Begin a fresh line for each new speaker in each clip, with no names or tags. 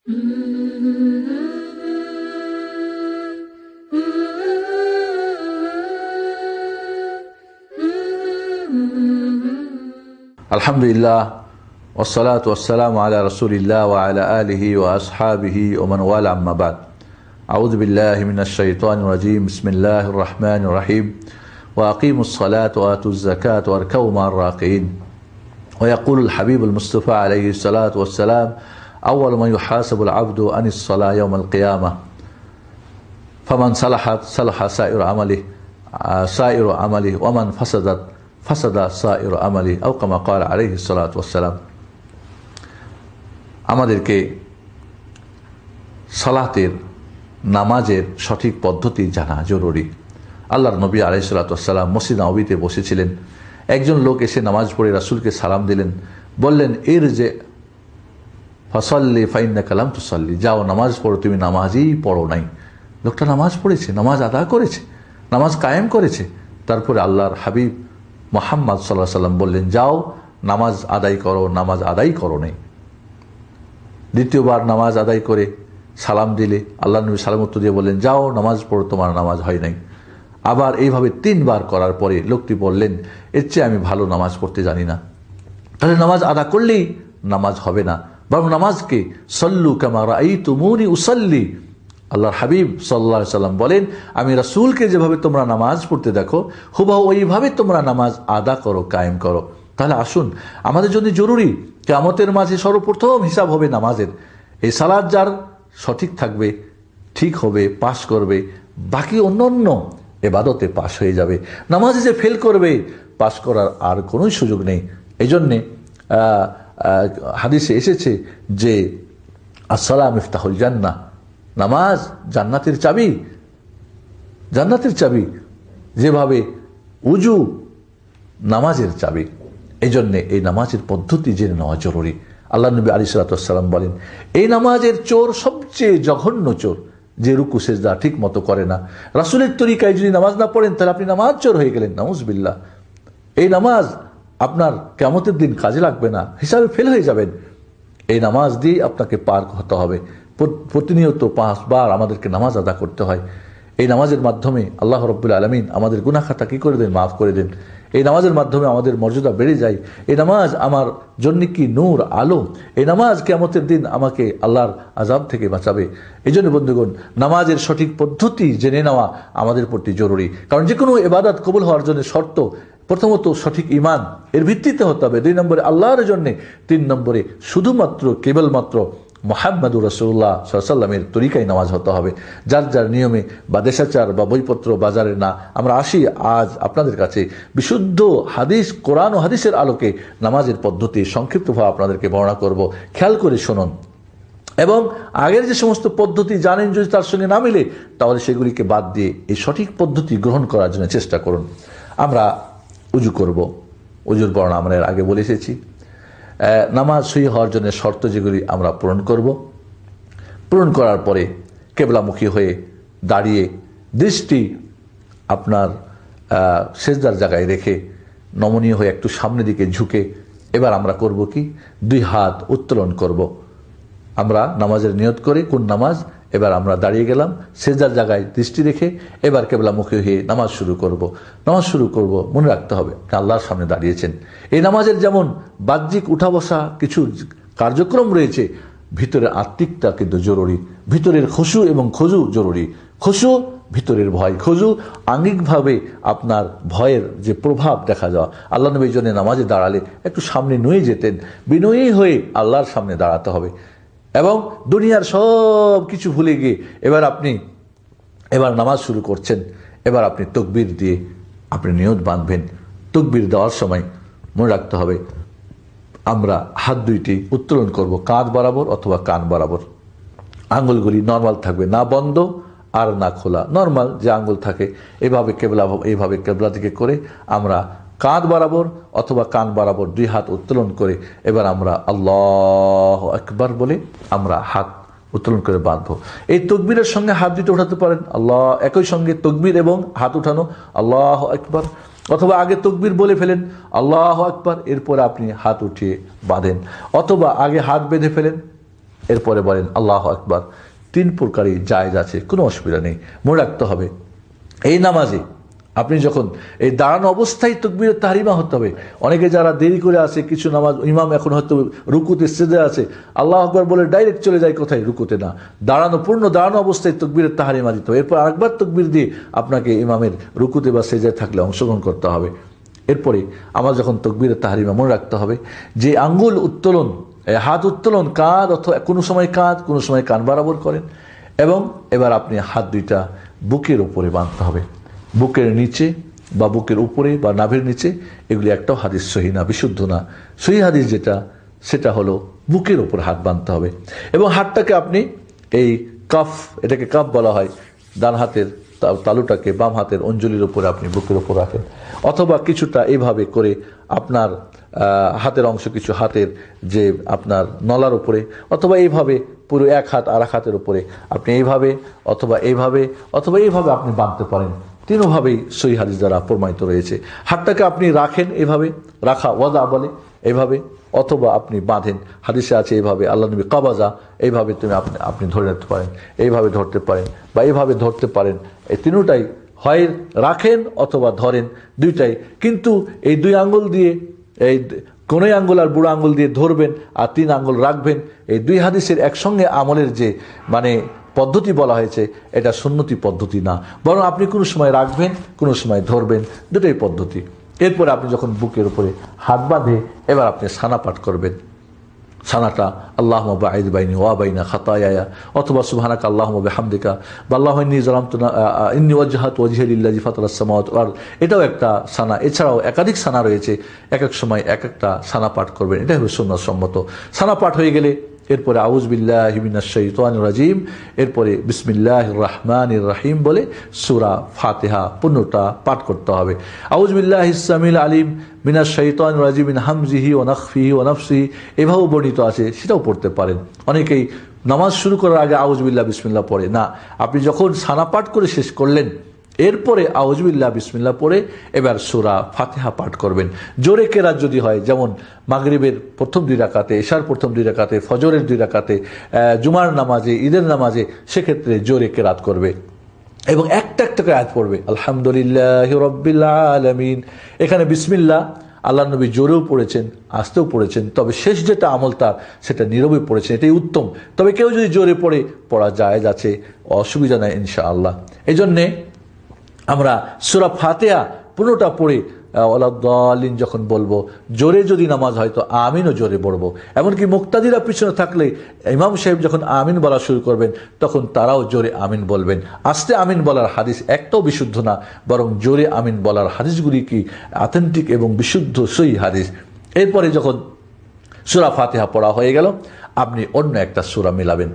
الحمد لله والصلاة والسلام على رسول الله وعلى آله وأصحابه ومن والاه أما بعد أعوذ بالله من الشيطان الرجيم بسم الله الرحمن الرحيم وأقيموا الصلاة وآتوا الزكاة واركوا مع الراكعين ويقول الحبيب المصطفى عليه الصلاة والسلام আউ্ল মায়ু হাসবুল আবদু আনিসাল কেয়ামা ফমান সালাহাত সালাহা সাইর আমালি সাইর আমালি Oman ফাসাদাত ফাসাদা সাইর আমালি আউকামা কাল আলহি সালাত ওসালাম আমাদেরকে সালাতের, নামাজের সঠিক পদ্ধতি জানা জরুরি। আল্লাহর নবী আলাই সালাতাম মসজিদ অবিতে বসেছিলেন। একজন লোক এসে নামাজ পড়ে রাসুলকে সালাম দিলেন। বললেন, এর যে ফসল্লি ফাইন্না কালাম তুসল্লি। যাও, নামাজ পড়ো, তুমি নামাজই পড়ো নাই। লোকটা নামাজ পড়েছে, নামাজ আদা করেছে, নামাজ কায়েম করেছে। তারপরে আল্লাহর হাবিব মোহাম্মদ সাল্লাহ সাল্লাম বললেন, যাও, নামাজ আদায় করো, নামাজ আদায় করো নেই। দ্বিতীয়বার নামাজ আদায় করে সালাম দিলে আল্লাহ নবী সালাম উত্তর দিয়ে বললেন, যাও, নামাজ পড়ো, তোমার নামাজ হয় নাই। আবার এইভাবে তিনবার করার পরে লোকটি বললেন, এর চেয়ে আমি ভালো নামাজ পড়তে জানি না। তাহলে নামাজ আদা করলেই নামাজ হবে না। বরং নামাজকে, সল্লু কামারা এই তুমুনি উসল্লি। আল্লাহর হাবিব সাল্লা সাল্লাম বলেন, আমি রাসুলকে যেভাবে তোমরা নামাজ পড়তে দেখো, হুবাহ ওইভাবে তোমরা নামাজ আদা করো, কায়েম করো। তাহলে আসুন, আমাদের জন্য জরুরি কেমতের মাঝে সর্বপ্রথম হিসাব হবে নামাজের। এই সালাদ যার সঠিক থাকবে, ঠিক হবে, পাশ করবে, বাকি অন্য অন্য এবাদতে পাশ হয়ে যাবে। নামাজে যে ফেল করবে, পাশ করার আর কোনো সুযোগ নেই। এই জন্যে হাদিসে এসেছে যে, আসসালাম ইফতাহুল জান্না নামাজ জান্নাতের চাবি। জান্নাতের চাবি। যেভাবে উজু নামাজের চাবি। এই জন্যে এই নামাজের পদ্ধতি জেনে নেওয়া জরুরি। আল্লাহ নবী আলী সালাতাম বলেন, এই নামাজের চোর সবচেয়ে জঘন্য চোর, যে রুকু, সেজদা ঠিক মতো করে না। রাসুলের তরিকায় যদি নামাজ না পড়েন, তাহলে আপনি নামাজ চোর হয়ে গেলেন। নামুজবিল্লা এই নামাজ আপনার কেমতের দিন কাজে লাগবে না। হিসাবে ফেল হয়ে যাবেন। এই নামাজ দিয়ে আপনাকে পার হতে হবে। প্রতিনিয়ত পাঁচবার আমাদেরকে নামাজ আদা করতে হয়। এই নামাজের মাধ্যমে আল্লাহ রব্বুল আলমিন আমাদের গুনাখাতা কী করে দেন মাফ করে দেন। এই নামাজের মাধ্যমে আমাদের মর্যাদা বেড়ে যায়। এই নামাজ আমার জন্য কি নূর, আলো? এই নামাজ কেমতের দিন আমাকে আল্লাহর আজাব থেকে বাঁচাবে। এই জন্য বন্ধুগণ, নামাজের সঠিক পদ্ধতি জেনে নেওয়া আমাদের প্রতি জরুরি। কারণ যে কোনো এবাদাত কবুল হওয়ার জন্য শর্ত প্রথমত সঠিক ইমান এর ভিত্তিতে হতে হবে। দুই নম্বরে আল্লাহর জন্যে, তিন নম্বরে শুধুমাত্র, কেবলমাত্র মোহাম্মদুর রসুল্লাহ সাল্লামের তরিকায় নামাজ হতে হবে। যার যার নিয়মে, বা দেশাচার, বা বইপত্র বাজারে না। আমরা আসি আজ আপনাদের কাছে বিশুদ্ধ হাদিস, কোরআন ও হাদিসের আলোকে নামাজের পদ্ধতি সংক্ষিপ্তভাবে আপনাদেরকে বর্ণনা করব। খেয়াল করে শুনুন। এবং আগের যে সমস্ত পদ্ধতি জানেন, যদি তার সঙ্গে না মিলে, তাহলে সেগুলিকে বাদ দিয়ে এই সঠিক পদ্ধতি গ্রহণ করার জন্য চেষ্টা করুন। আমরা উজু করব। উজুর বর্ণনা আমরা এর আগে বলে এসেছি। নামাজ সই হওয়ার জন্য শর্ত যেগুলি আমরা পূরণ করব। পূরণ করার পরে কেবলামুখী হয়ে দাঁড়িয়ে দৃষ্টি আপনার সেজদার জায়গায় রেখে নমনীয় হয়ে একটু সামনের দিকে ঝুঁকে এবার আমরা করব কি? দুই হাত উত্তোলন করব। আমরা নামাজের নিয়ত করে, কোন নামাজ? এবার আমরা দাঁড়িয়ে গেলাম, সেজার জায়গায় দৃষ্টি রেখে এবার কেবলামুখী হয়ে নামাজ শুরু করব। নামাজ শুরু করব, মনে রাখতে হবে আল্লাহর সামনে দাঁড়িয়েছেন। এই নামাজের যেমন বাহ্যিক উঠা বসা কিছু কার্যক্রম রয়েছে ভিতরের আত্মিকটা কিন্তু জরুরি, ভিতরের খসু এবং খজু জরুরি। খসু, ভিতরের ভয়। খজু, আঙ্গিকভাবে আপনার ভয়ের যে প্রভাব দেখা যাওয়া আল্লাহ নবীর জন্য নামাজে দাঁড়ালে একটু সামনে নুয়ে যেতেন। বিনয়ী হয়ে আল্লাহর সামনে দাঁড়াতে হবে। এবং দুনিয়ার সব কিছু ভুলে গিয়ে এবার আপনি, এবার নামাজ শুরু করছেন, এবার আপনি তকবির দিয়ে আপনি নিয়ত বাঁধবেন। তকবির দেওয়ার সময় মনে রাখতে হবে, আমরা হাত দুইটি উত্তোলন করব, কাঁধ বরাবর অথবা কান বরাবর। আঙ্গুলগুলি নর্মাল থাকবে, না বন্ধ আর না খোলা। নর্মাল যে আঙ্গুল থাকে, এভাবে কেবলা এইভাবে কেবলা দিকে করে আমরা কাঁধ বরাবর অথবা কান বরাবর দুই হাত উত্তোলন করে এবার আমরা আল্লাহ একবার বলে আমরা হাত উত্তোলন করে বাঁধবো। এই তকবীরের সঙ্গে হাত দুটো উঠাতে পারেন। আল্লাহ একই সঙ্গে তকবির এবং হাত উঠানো। আল্লাহ একবার অথবা আগে তকবির বলে ফেলেন, আল্লাহ একবার এরপরে আপনি হাত উঠিয়ে বাঁধেন। অথবা আগে হাত বেঁধে ফেলেন, এরপরে বলেন, আল্লাহ একবার তিন প্রকারই জায়জ আছে, কোনো অসুবিধা নেই। মনে রাখতে হবে, এই নামাজে আপনি যখন এই দাঁড়ানো অবস্থায় তকবীর তাহারিমা হতে হবে, অনেকে যারা দেরি করে আসে, কিছু নামাজ, ইমাম এখন হয়তো রুকুতে সেদে আছে, আল্লাহ আকবর বলে ডাইরেক্ট চলে যায় কোথায়? রুকুতে না। দাঁড়ানো, পূর্ণ দাঁড়ানো অবস্থায় তকবীরের তাহারিমা দিতে হবে। এরপর আরেকবার তকবির দিয়ে আপনাকে ইমামের রুকুতে বা সেজায় থাকলে অংশগ্রহণ করতে হবে। এরপরে আমার যখন তকবীরের তাহারিমা মনে রাখতে হবে, যে আঙ্গুল উত্তোলন হাত উত্তোলন, কাঁধ অথবা কোনো সময় কাঁধ, কোনো সময় কান বরাবর করেন এবং এবার আপনি হাত দুইটা বুকের উপরে বাঁধতে হবে। বুকের নিচে বা বুকের উপরে বা নাভের নিচে, এগুলি একটাও হাদিস সহি না, বিশুদ্ধ না। সহি হাদিস যেটা, সেটা হলো বুকের উপর হাত বাঁধতে হবে। এবং হাতটাকে আপনি এই কাফ, এটাকে কাফ বলা হয়, ডান হাতের তালুটাকে বাম হাতের অঞ্জলির উপরে আপনি বুকের উপর রাখেন। অথবা কিছুটা এইভাবে করে আপনার হাতের অংশ, কিছু হাতের যে আপনার নলার উপরে, অথবা এইভাবে পুরো এক হাত আর এক হাতের উপরে আপনি এইভাবে, অথবা এইভাবে অথবা এইভাবে আপনি বাঁধতে পারেন। তিনোভাবেই সই হাদিস দ্বারা প্রমাণিত রয়েছে। হাতটাকে আপনি রাখেন এভাবে, রাখা, ওয়াদা বলে এভাবে, অথবা আপনি বাঁধেন। হাদিসে আছে এইভাবে আল্লাহ নবী কাবাজা এইভাবে তুমি আপনি আপনি ধরে নিতে পারেন, এইভাবে ধরতে পারেন বা এইভাবে ধরতে পারেন। এই তিনোটাই হয় রাখেন অথবা ধরেন দুইটাই। কিন্তু এই দুই আঙ্গুল দিয়ে, এই কোনোই আঙ্গুল আর বুড়ো আঙ্গুল দিয়ে ধরবেন আর তিন আঙ্গুল রাখবেন, এই দুই হাদিসের একসঙ্গে আমলের যে মানে পদ্ধতি বলা হয়েছে, এটা সুন্নতি পদ্ধতি না। বরং আপনি কোনো সময় রাখবেন, কোনো সময় ধরবেন, দুটোই পদ্ধতি। এরপরে আপনি যখন বুকের উপরে হাত বাঁধে, এবার আপনি সানা পাঠ করবেন। সানাটা আল্লাহ বাইদ বাইনি ওয়া বাইনা খাতায়া অথবা সুবহানাকা আল্লাহ হামদিকা বা আল্লাহ ইন্নি জালাম তো ইন্নি ওয়াজাহাত এটাও একটা সানা, এছাড়াও একাধিক সানা রয়েছে। এক এক সময় এক একটা সানা পাঠ করবেন। এটাই হবে সুন্নত সম্মত সানা পাঠ হয়ে গেলে এরপরে হিমিনাশাইতান রাজিম, এরপরে বিসমিল্লাহ রহমান রাহিম বলে সুরা ফাতেহা পূর্ণটা পাঠ করতে হবে। আউজবিল্লাহ ইসলামিল আলিম মিনাস শৈতান রাজিম মিন হামজিহি ও নকফিহি ও নফসিহি, এভাবেও বর্ণিত আছে, সেটাও পড়তে পারেন। অনেকেই নামাজ শুরু করার আগে আউজবিল্লাহ বিসমিল্লাহ পড়ে। না, আপনি যখন সানা পাঠ করে শেষ করলেন এরপরে আউজবিল্লাহ বিসমিল্লাহ পড়ে এবার সুরা ফাতেহা পাঠ করবেন। জোরে কেরাত যদি হয়, যেমন মাগরিবের প্রথম দুই রাকাতে, এশার প্রথম দুই রাকাতে, ফজরের দুই রাকাতে জুমার নামাজে, ঈদের নামাজে, সেক্ষেত্রে জোরে কেরাত করবে। এবং একটা একটা করে আয়াত পড়বে, আলহামদুলিল্লাহ রব্বিল আলমিন। এখানে বিসমিল্লাহ, আল্লাহ নবী জোরেও পড়েছেন, আসতেও পড়েছেন, তবে শেষ যেটা আমল তার, সেটা নীরবে পড়েছেন, এটাই উত্তম। তবে কেউ যদি জোরে পড়ে, পড়া জায়েজ আছে, অসুবিধা নাই ইনশাআল্লাহ। এই জন্যে আমরা সুরা ফাতেহা পুরোটা পড়ে ওলাদ্দিন যখন বলব, জোরে যদি নামাজ হয় তো আমিনও জোরে পড়ব। এমনকি মুক্তাদিরা পিছনে থাকলে ইমাম সাহেব যখন আমিন বলা শুরু করবেন, তখন তারাও জোরে আমিন বলবেন। আস্তে আমিন বলার হাদিস একটাও বিশুদ্ধ না, বরং জোরে আমিন বলার হাদিসগুলি কি অথেন্টিক এবং বিশুদ্ধ সই হাদিস। এরপরে যখন সুরা ফাতেহা পড়া হয়ে গেল, আপনি অন্য একটা সুরা মিলাবেন।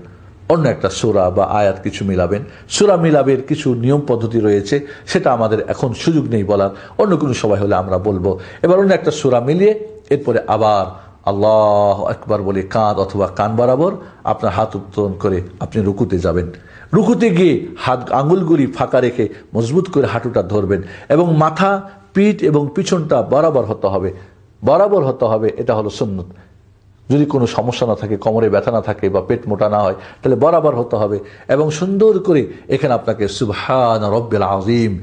অন্য একটা সুরা বা আয়াত কিছু মিলাবেন। সুরা মিলাবের কিছু নিয়ম পদ্ধতি রয়েছে, সেটা আমাদের এখন সুযোগ নেই বলার। অন্য কোনো সময় হলে আমরা বলব। এবার অন্য একটা সুরা মিলিয়ে এরপরে আবার আল্লাহ একবার বলে কাঁধ অথবা কান বরাবর আপনার হাত উত্তোলন করে আপনি রুকুতে যাবেন। রুকুতে গিয়ে হাত আঙুলগুলি ফাঁকা রেখে মজবুত করে হাঁটুটা ধরবেন এবং মাথা, পিঠ এবং পিছনটা বরাবর হতে হবে। বরাবর হতে হবে, এটা হলো সুন্নত। যদি কোনো সমস্যা না থাকে, কোমরে ব্যথা না থাকে বা পেট মোটা না হয়, তাহলে বরাবর হতে হবে এবং সুন্দর করে এখানে আপনাকে সুবহান রব্বেল আজিম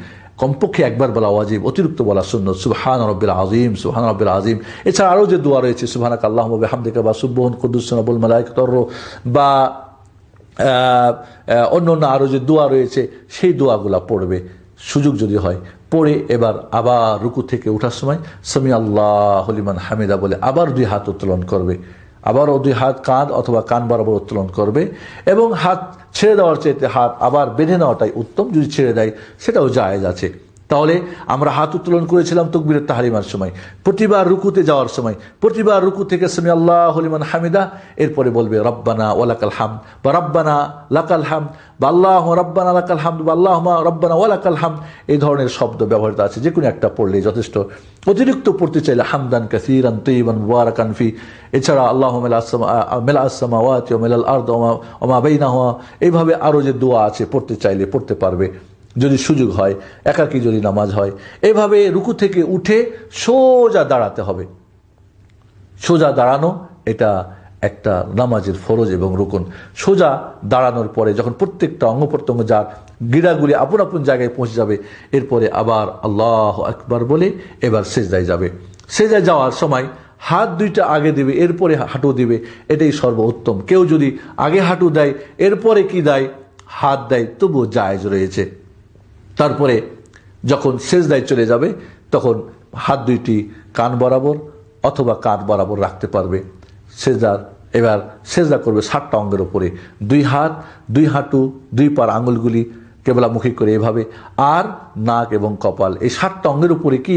কমপক্ষে একবার বলা ওয়াজিব, অতিরিক্ত বলা শূন্য সুবহান রব্বিল আজিম সুবহান রব্বিল আজিম এছাড়া আরও যে দোয়া রয়েছে, সুবহানাক আল্লাহ হামদিকা বা সুব্বহন কুদ্দুসনাবুল মালাইক তর্র বা অন্য অন্য আরও যে দোয়া রয়েছে, সেই দোয়াগুলা পড়বে। সুযোগ যদি হয় পড়ে এবার আবার রুকু থেকে ওঠার সময় সামি আল্লাহ হলিমান হামিদা বলে আবার দুই হাত উত্তোলন করবে। আবারও দুই হাত কাঁধ অথবা কান বরাবর উত্তোলন করবে এবং হাত ছেড়ে দেওয়ার চাইতে হাত আবার বেঁধে নেওয়াটাই উত্তম, যদি ছেড়ে দেয় সেটাও জায়েজ আছে। তাহলে আমরা হাত উত্তোলন করেছিলাম তকবীরের তাহারিমার সময়, প্রতিবার রুকুতে যাওয়ার সময়, প্রতিবার রুকু থেকে সামি আল্লাহ হলিমান হামিদা, এরপরে বলবে, রব্বানা ওয়ালাকাল হাম বা রব্বানা লাকাল হাম বা আল্লাহ রব্বানা লাকাল হাম বা আল্লাহ রব্বানা ওয়ালাকাল হাম এই ধরনের শব্দ ব্যবহৃত আছে যে কোনো একটা পড়লেই যথেষ্ট। অতিরিক্ত পড়তে চাইলে হামদান কাসিরান তৈবান মুবারাকান ফি, এছাড়া আল্লাহ মেলা আসামা ওয়াতি ও মেলাল আর্দ ওমা বেইনা হওয়া এইভাবে আরও যে দোয়া আছে পড়তে চাইলে পড়তে পারবে। যদি সুযোগ হয়, একাকী যদি নামাজ হয়, এভাবে রুকু থেকে উঠে সোজা দাঁড়াতে হবে। সোজা দাঁড়ানো, এটা একটা নামাজের ফরজ এবং রুকন। সোজা দাঁড়ানোর পরে যখন প্রত্যেকটা অঙ্গ প্রত্যঙ্গ যার গিরাগুলি আপন আপন জায়গায় পৌঁছে যাবে, এরপরে আবার আল্লাহ আকবার বলে এবার সেজদায় যাবে। সেজদায় যাওয়ার সময় হাত দুইটা আগে দেবে, এরপরে হাঁটু দিবে, এটাই সর্বোত্তম। কেউ যদি আগে হাঁটু দেয়, এরপরে কি দেয়? হাত দেয়, তবুও জায়েজ রয়েছে। তারপরে যখন সেজদায় চলে যাবে, তখন হাত দুইটি কান বরাবর অথবা কান বরাবর রাখতে পারবে। সেজদার এবার সেজদা করবে ষাটটা অঙ্গের উপরে। দুই হাত, দুই হাঁটু, দুই পার আঙুলগুলি কেবলামুখী করে এভাবে, আর নাক এবং কপাল। এই ষাটটা অঙ্গের উপরে কি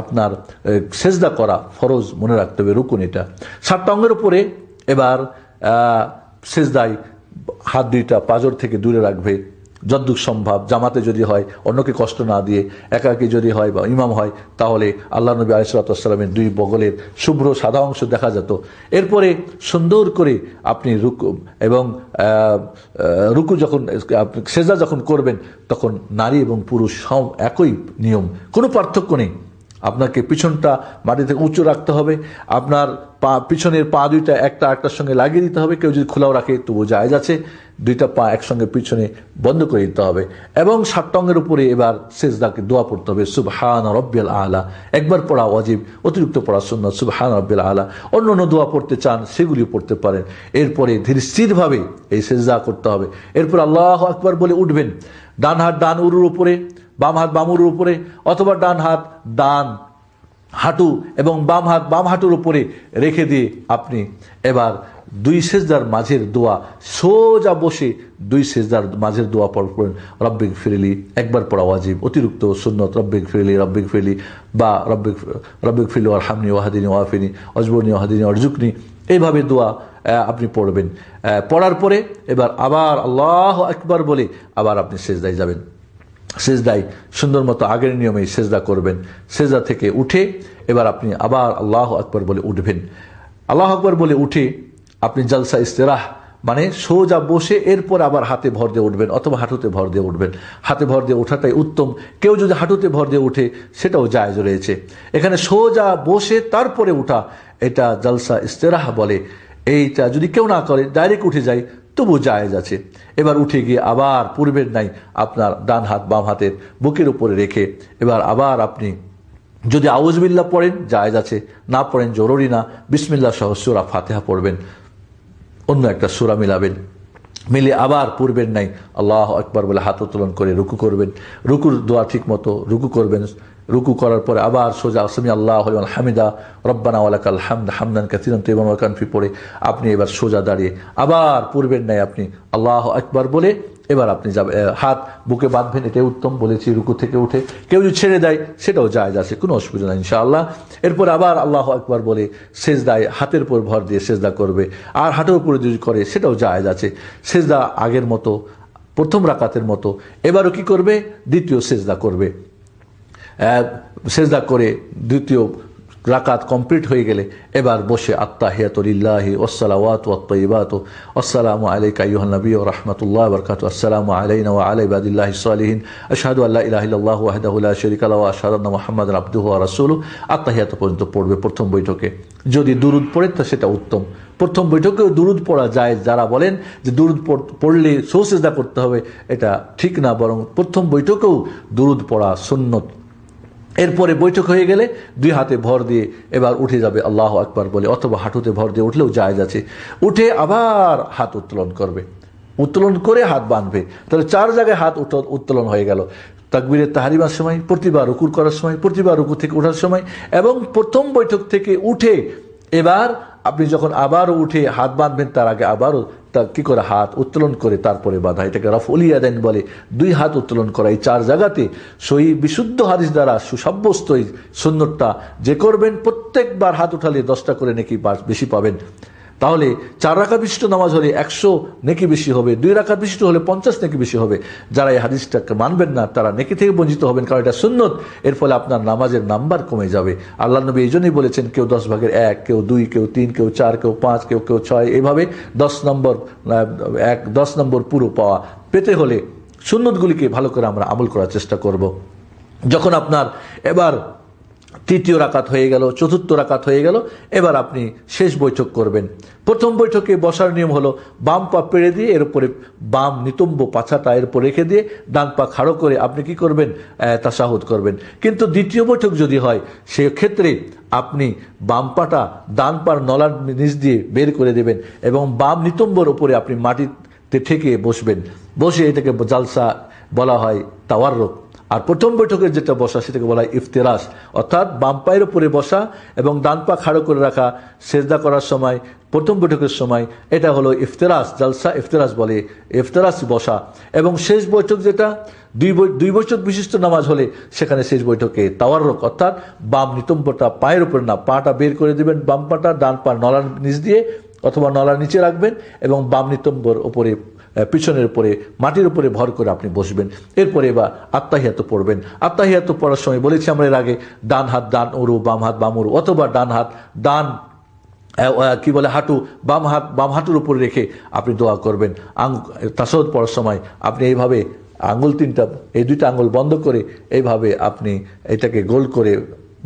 আপনার সেজদা করা ফরজ মনে রাখতে হবে? রুকুন এটা। ষাটটা অঙ্গের উপরে এবার সেজদায় হাত দুইটা পাজর থেকে দূরে রাখবে। যদ্দুক সম্ভব, জামাতে যদি হয়, অন্যকে কষ্ট না দিয়ে, একাকে যদি হয় বা ইমাম হয়, তাহলে আল্লাহ নবী আলিসালামের দুই বগলের শুভ্র সাদা অংশ দেখা যেত। এরপরে সুন্দর করে আপনি রুকু এবং রুকু যখন সেজা যখন করবেন, তখন নারী এবং পুরুষ সব একই নিয়ম, কোনো পার্থক্য নেই। আপনাকে পিছনটা মাটি থেকে উঁচু রাখতে হবে। আপনার পা, পিছনের পা দুইটা একটা একটার সঙ্গে লাগিয়ে দিতে হবে। কেউ যদি খোলাও রাখে তবু জায়জ আছে। দুইটা পা একসঙ্গে পিছনে বন্ধ করে দিতে হবে। এবং সাতটঙ্গের উপরে এবার শেষদাকে দোয়া পড়তে হবে। সুবহান রব্বিল আলা। একবার পড়া অজীব অতিরিক্ত পড়া শূন্য সুবহান রব্বিল আলা। অন্য অন্য দোয়া পড়তে চান সেগুলি পড়তে পারেন। এরপরে ধীর স্থিরভাবে এই সেজদা করতে হবে। এরপর আল্লাহ আকবার বলে উঠবেন। ডান হাত ডান উরুর উপরে বাম হাত বামুর উপরে অথবা ডান হাত ডান হাঁটু এবং বাম হাত বাম হাঁটুর উপরে রেখে দিয়ে আপনি এবার দুই সেজদার মাঝের দোয়া, সোজা বসে দুই সেজদার মাঝের দোয়া পড়বেন রব্বিক ফিরিলি, একবার পড়া ওয়াজিব, অতিরিক্ত সুন্নত, রব্বিক ফিরিলি রব্বিক ফিরিলি, বা রব্বিক রব্বিক ফিরলি ওয়ার হামনি ওয়াহাদিনী ওয়াফিনী, অজবরনি ওয়াহাদিনী অর্জুকনি, এইভাবে দোয়া আপনি পড়বেন। পড়ার পরে এবার আবার আল্লাহ একবার বলে আবার আপনি সেজদায় যাবেন। সেজদায় সুন্দর মতো আগের নিয়মেই সেজদা করবেন। সেজদা থেকে উঠে এবার আপনি আবার আল্লাহ আকবর বলে উঠবেন। আল্লাহ আকবর বলে উঠে আপনি জলসা ইস্তেরাহ মানে সোজা বসে এরপর আবার হাতে ভর দিয়ে উঠবেন অথবা হাঁটুতে ভর দিয়ে উঠবেন। হাতে ভর দিয়ে ওঠাটাই উত্তম। কেউ যদি হাঁটুতে ভর দিয়ে উঠে, সেটাও জায়জ রয়েছে। এখানে সোজা বসে তারপরে উঠা, এটা জলসা ইস্তেরাহ বলে। এইটা যদি কেউ না করে, ডাইরেক্ট উঠে যায় তবু জায়েজ আছে। এবার উঠে গিয়ে আবার পূর্বের নাই আপনার ডান হাত, বাম হাতের বুকের উপরে রেখে এবার আবার আপনি যদি আউজবিল্লা পড়েন, জায়েজ আছে। না পড়েন, জরুরি না। বিসমিল্লা সহ সুরা ফাতেহা পড়বেন। অন্য একটা সুরা মিলাবেন। মিলে আবার পূর্বের নাই আল্লাহ একবার বলে হাত উত্তোলন করে রুকু করবেন। রুকুর দোয়া ঠিক মতো রুকু করবেন। রুকু করার পরে আবার সোজা আসমি আল্লাহ হামিদা, রব্বানা ওয়ালাকাল হামদ, হামদান কাসিরান তেবান কানফি পড়ে আপনি এবার সোজা দাঁড়িয়ে, আবার পূর্বের নাই আপনি আল্লাহ আকবার বলে এবার আপনি যাবেন হাত বুকে বাঁধবেন, এটাই উত্তম বলেছি, রুকু থেকে উঠে। কেউ যদি ছেড়ে দেয়, সেটাও জায়জ আছে, কোনো অসুবিধা নেই, ইনশাআল্লাহ। এরপর আবার আল্লাহ আকবার বলে সেজদায় হাতের উপর ভর দিয়ে সেজদা করবে, আর হাতের উপরে যদি করে, সেটাও জায়জ আছে। সেজদা আগের মতো, প্রথম রাকাতের মতো। এবারও কি করবে? দ্বিতীয় সেজদা করবে। সেজদা করে দ্বিতীয় রাকাত কমপ্লিট হয়ে গেলে এবার বসে আত্মাহিয়াতুলিল্লাহি ওসালাওয়াত ওয়াত্তইবাত আসসালামু আলাইকা আইয়ুহান নবী ওয়া রাহমাতুল্লাহি ওয়া বারাকাতুহু। আসসালামু আলাইনা ওয়া আলা ইবাদিল্লাহি সালিহিন। আশহাদু আল্লা ইলাহা ইল্লাল্লাহু ওয়াহদাহু লা শারীকা লাহু ওয়া আশহাদু আন্না মুহাম্মাদান আবদুহু ওয়া রাসূলুহু। আত্তাহিয়াত পর্যন্ত পড়বে প্রথম বৈঠকে। যদি দুরুদ পড়ে, তো সেটা উত্তম। প্রথম বৈঠকেও দুরুদ পড়া যায়, যারা বলেন যে দুরুদ পড়- পড়লে সৌসেজদা করতে হবে, এটা ঠিক না, বরং প্রথম বৈঠকেও দুরুদ পড়া সুন্নত। এরপরে বৈঠক হয়ে গেলে দুই হাতে ভর দিয়ে এবার উঠে যাবে আল্লাহ আকবার বলে, অথবা হাঁটুতে ভর দিয়ে উঠলেও জায়জ আছে। উঠে আবার হাত উত্তোলন করবে। উত্তোলন করে হাত বাঁধবে। তাহলে চার জায়গায় হাত উত্তো- উত্তোলন হয়ে গেল। তাকবীরের তাহারিমার সময়, প্রতিবার রুকুর করার সময়, প্রতিবার রুকু থেকে ওঠার সময়, এবং প্রথম বৈঠক থেকে উঠে এবার আপনি যখন আবারও উঠে হাত বাঁধবেন, তার আগে আবারও তা কি করে হাত উত্তোলন করে? তারপরে বাঁধা। এটাকে রফলিয়া দেন বলে। দুই হাত উত্তোলন করা। এই চার জায়গাতে সই বিশুদ্ধ হাদিস দ্বারা সুসাব্যস্ত এই সুন্দরটা যে করবেন, প্রত্যেকবার হাত উঠালে দশটা করে নাকি বেশি পাবেন। তাহলে চার রাকাত বিশিষ্ট নামাজ হলে একশো নেকি বেশি হবে, দুই রাকাত বিশিষ্ট হলে পঞ্চাশ নেকি বেশি হবে। যারা এই হাদিসটাকে মানবেন না, তারা নেকি থেকে বঞ্চিত হবেন, কারণ এটা সুন্নত। এর ফলে আপনার নামাজের নাম্বার কমে যাবে। আল্লাহ নবী এই জন্যই বলেছেন, কেউ দশ ভাগের এক, কেউ দুই, কেউ তিন, কেউ চার, কেউ পাঁচ, কেউ কেউ ছয় এইভাবে দশ নম্বর এক, দশ নম্বর পুরো পাওয়া। পেতে হলে সুন্নতগুলিকে ভালো করে আমরা আমল করার চেষ্টা করব। যখন আপনার এবার তৃতীয় রাকাত হয়ে গেল, চতুর্থ রাকাত হয়ে গেল, এবার আপনি শেষ বৈঠক করবেন। প্রথম বৈঠকে বসার নিয়ম হলো, বাম পা পেড়ে দিয়ে এর উপরে বাম নিতম্ব পাছাটা এর উপর রেখে দিয়ে ডান পা খাড়ো করে আপনি কি করবেন? তাসাহুদ করবেন। কিন্তু দ্বিতীয় বৈঠক যদি হয়, সেক্ষেত্রে আপনি বাম পাটা ডান পার নলার নিচ দিয়ে বের করে দেবেন এবং বাম নিতম্বর উপরে আপনি মাটিতে ঠেকে বসবেন। বসে এটাকে জালসা বলা হয় তাওয়াররক আর প্রথম বৈঠকের যেটা বসা সেটাকে বলা হয় ইফতেরাস, অর্থাৎ বাম পায়ের উপরে বসা এবং ডান পা খাড়ো করে রাখা, সেজদা করার সময়, প্রথম বৈঠকের সময় এটা হলো ইফতেরাস, জালসা ইফতেরাস বলে ইফতেরাস বসা। এবং শেষ বৈঠক যেটা, দুই দুই বৈঠক বিশিষ্ট নামাজ হলে সেখানে শেষ বৈঠকে তাওয়াররক অর্থাৎ বাম নিতম্বটা পায়ের উপরে না, পাটা বের করে দিবেন, বাম পাটা ডান পা নলার নিচ দিয়ে অথবা নলার নিচে রাখবেন এবং বাম নিতম্বর ওপরে পিছনের উপরে, মাটির উপরে ভর করে আপনি বসবেন। এরপরে বা আত্মাহিয়াত পড়বেন। আত্মাহিয়াত পড়ার সময় বলেছি আমরা এর আগে, ডান হাত, ডান উরু, বাম হাত, বাম উরু, অথবা ডান হাত, ডান কি বলে, হাঁটু, বাম হাত, বাম হাঁটুর উপরে রেখে আপনি দোয়া করবেন। আং তাসদ পড়ার সময় আপনি এইভাবে আঙুল তিনটা, এই দুইটা আঙুল বন্ধ করে এইভাবে আপনি এটাকে গোল করে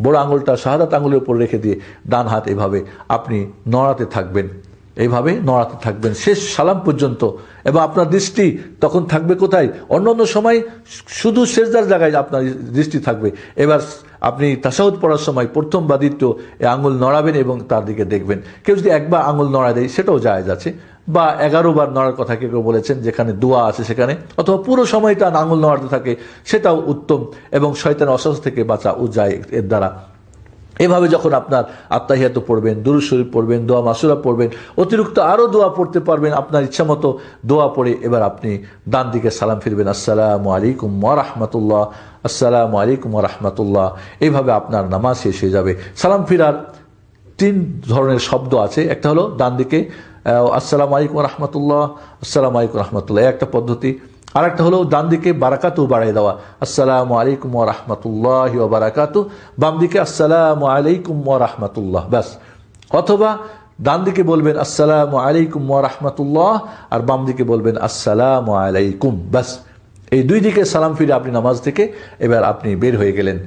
বড় আঙুলটা, শাহাদাত আঙুলের উপর রেখে দিয়ে ডান হাত এভাবে আপনি নড়াতে থাকবেন। এইভাবে নড়াতে থাকবেন। শেষ সালাম পর্যন্ত। এবং আপনার দৃষ্টি তখন থাকবে কোথায়? অন্য অন্য সময় শুধু শেষদার জায়গায় আপনার দৃষ্টি থাকবে। এবার আপনি তাসাউদ পড়ার সময় প্রথম বা দ্বিতীয় আঙুল নড়াবেন এবং তার দিকে দেখবেন। কেউ যদি একবার আঙুল নড়া দেয়, সেটাও জায়েজ আছে। বা এগারো বার নড়ার কথা কেউ বলেছেন, যেখানে দোয়া আছে সেখানে। অথবা পুরো সময়টা আঙুল নড়াতে থাকে, সেটাও উত্তম। এবং শয়তান অস্বাস্থ্য থেকে বাঁচা ও যায় এর দ্বারা। এভাবে যখন আপনার আত্মাহিয়াত পড়বেন দুরুদ শরীফ পড়বেন, দোয়া মাসুরা পড়বেন, অতিরিক্ত আরও দোয়া পড়তে পারবেন, আপনার ইচ্ছা মতো দোয়া পড়ে এবার আপনি ডান দিকে সালাম ফিরবেন। আসসালামু আলাইকুম ওয়া আসসালামু আলাইকুম রহমতুল্লাহ। এইভাবে আপনার নামাজ শেষ হয়ে যাবে। সালাম ফিরার তিন ধরনের শব্দ আছে। একটা হলো ডান দিকে আসসালামু আলাইকুম রহমতুল্লাহ, আসসালামু আলাইকুম রহমতুল্লাহ। একটা পদ্ধতি। আর একটা হলো ডান দিকে বারাকাতু বাড়াই দেওয়া। আসসালামু আলাইকুম রাহমাতুল্লাহ বারাকাতু। বাম দিকে আসসালামু আলাইকুম রাহমাতুল্লাহ। ব্যাস। অথবা ডান দিকে বলবেন আসসালামু আলাইকুম রাহমাতুল্লাহ আর বাম দিকে বলবেন আসসালামু আলাইকুম। ব্যাস। এই দুই দিকে সালাম ফিরে আপনি নামাজ থেকে এবার আপনি বের হয়ে গেলেন।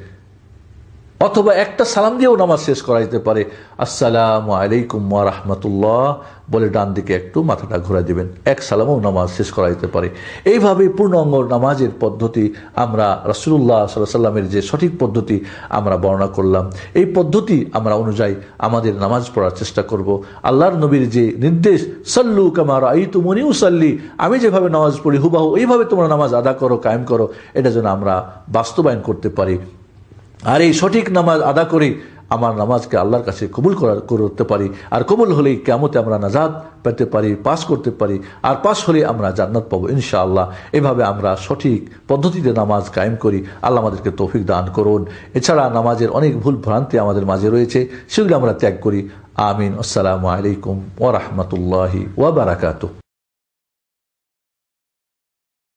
অথবা একটা সালাম দিয়েও নামাজ শেষ করা যেতে পারে। আসসালামু আলাইকুম রাহমাতুল্লাহ বলে ডান দিকে একটু মাথাটা ঘুরে দিবেন। এক সালামও নামাজ শেষ করা যেতে পারে। এইভাবে পূর্ণাঙ্গ নামাজের পদ্ধতি আমরা রাসূলুল্লাহ সাল্লাহ সাল্লামের যে সঠিক পদ্ধতি আমরা বর্ণনা করলাম। এই পদ্ধতি আমরা অনুযায়ী আমাদের নামাজ পড়ার চেষ্টা করব। আল্লাহর নবীর যে নির্দেশ, সাল্লু কামার আই তুমনি উসাল্লি, আমি যেভাবে নামাজ পড়ি হুবাহু এইভাবে তোমরা নামাজ আদা করো, কায়েম করো, এটা যেন আমরা বাস্তবায়ন করতে পারি। আর এই সঠিক নামাজ আদা করে আমার নামাজকে আল্লাহর কাছে কবুল করার করতে পারি। আর কবুল হলেই কেমতে আমরা নাজাদ পেতে পারি, পাস করতে পারি। আর পাস হলে আমরা জান্নাত পাবো, ইনশাআল্লাহ। এভাবে আমরা সঠিক পদ্ধতিতে নামাজ কায়েম করি। আল্লাহ আমাদেরকে তৌফিক দান করুন। এছাড়া নামাজের অনেক ভুল ভ্রান্তি আমাদের মাঝে রয়েছে, সেগুলি আমরা ত্যাগ করি। আমিন। আসসালামু আলাইকুম ওরহমতুল্লাহি ওয়াবারাকাতু